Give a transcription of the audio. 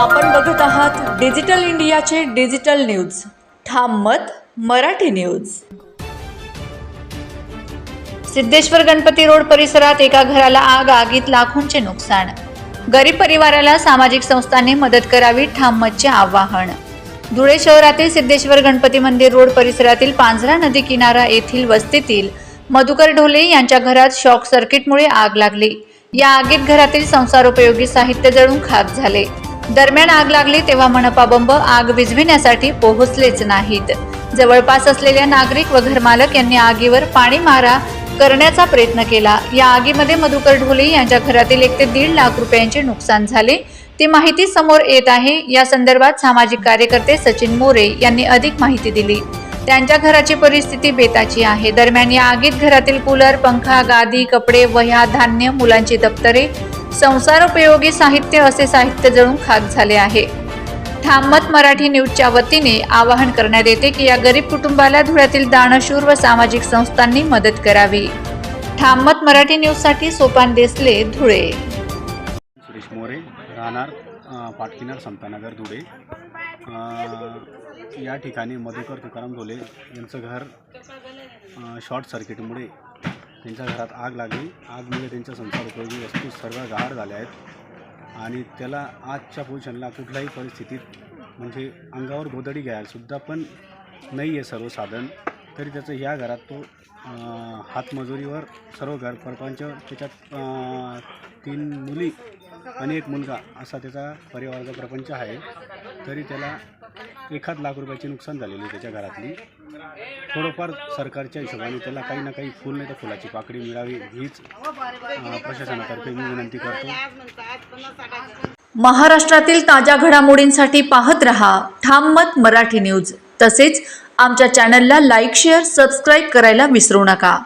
आपण बघत आहात डिजिटल इंडियाचे डिजिटल न्यूज. ठाम मत मराठी न्यूज. सिद्धेश्वर गणपती रोड परिसरात एका घराला आग आगीत लाखोंचे नुकसान. गरीब परिवाराला सामाजिक संस्थांनी मदत करावी ठाम मतचे आवाहन. धुळे शहरातील सिद्धेश्वर गणपती मंदिर रोड परिसरातील पांझरा नदी किनारा येथील वस्तीतील मधुकर ढोले यांच्या घरात शॉक सर्किटमुळे आग लागली. या आगीत घरातील संसारोपयोगी साहित्य जळून खाक झाले. दरम्यान आग लागली तेव्हा मनपा बंब आग विझविण्यासाठी पोहोचलेच नाहीत. जवळपास असलेल्या नागरिक व घरमालक यांनी आगीवर पाणी मारा करण्याचा प्रयत्न केला. या आगीमध्ये मधुकर ढोले यांच्या घरातील एक ते दीड लाख रुपयांचे नुकसान झाले. ती माहिती समोर येत आहे. या संदर्भात सामाजिक कार्यकर्ते सचिन मोरे यांनी अधिक माहिती दिली. त्यांच्या घराची परिस्थिती बेताची आहे. दरम्यान या आगीत घरातील कूलर पंखा गादी कपडे वह्या धान्य मुलांची दप्तरे संसारोपयोगी साहित्य असे साहित्य जळून खाक झाले आहे. ठाममत मराठी न्यूजच्या वतीने आवाहन करण्यात येते की या गरीब कुटुंबाला धुळ्यातील दानशूर व सामाजिक संस्थांनी मदत करावी. ठाममत मराठी न्यूजसाठी सोपान देसले धुळे. सुरेश मोरे राहणार पाटकिनार संतानगर धुळे. या ठिकाणी मधुकर तुकाराम डोले यांचं घर शॉर्ट सर्किटमुळे त्यांच्या घरात आग लागली. आगमुळे म्हणजे त्यांच्या संसार उपयोगी वस्तू सर्व गहाळ झाल्या आहेत. आणि त्याला आजच्या पोझिशनला कुठल्याही परिस्थितीत म्हणजे अंगावर गोदडी घ्यायलासुद्धा पण नाही आहे सर्व साधन. तरी त्याचं ह्या घरात तो हातमजुरीवर सर्व घर परपंच त्याच्यात तीन मुली आणि एक मुलगा असा त्याचा परिवाराचा प्रपंच आहे. तरी त्याला एखाद लाख रुपयाचे नुकसान झालेले त्याच्या घरातली. थोडंफार सरकारच्या हिशोबाने त्याला काही ना काही फुल नाही तर फुलाची पाकडी मिळावी हीच प्रशासनातर्फे मी विनंती करतो. महाराष्ट्रातील ताज्या घडामोडींसाठी पाहत रहा ठाम मत मराठी न्यूज. तसेच आमच्या चॅनलला लाईक शेअर सबस्क्राईब करायला विसरू नका.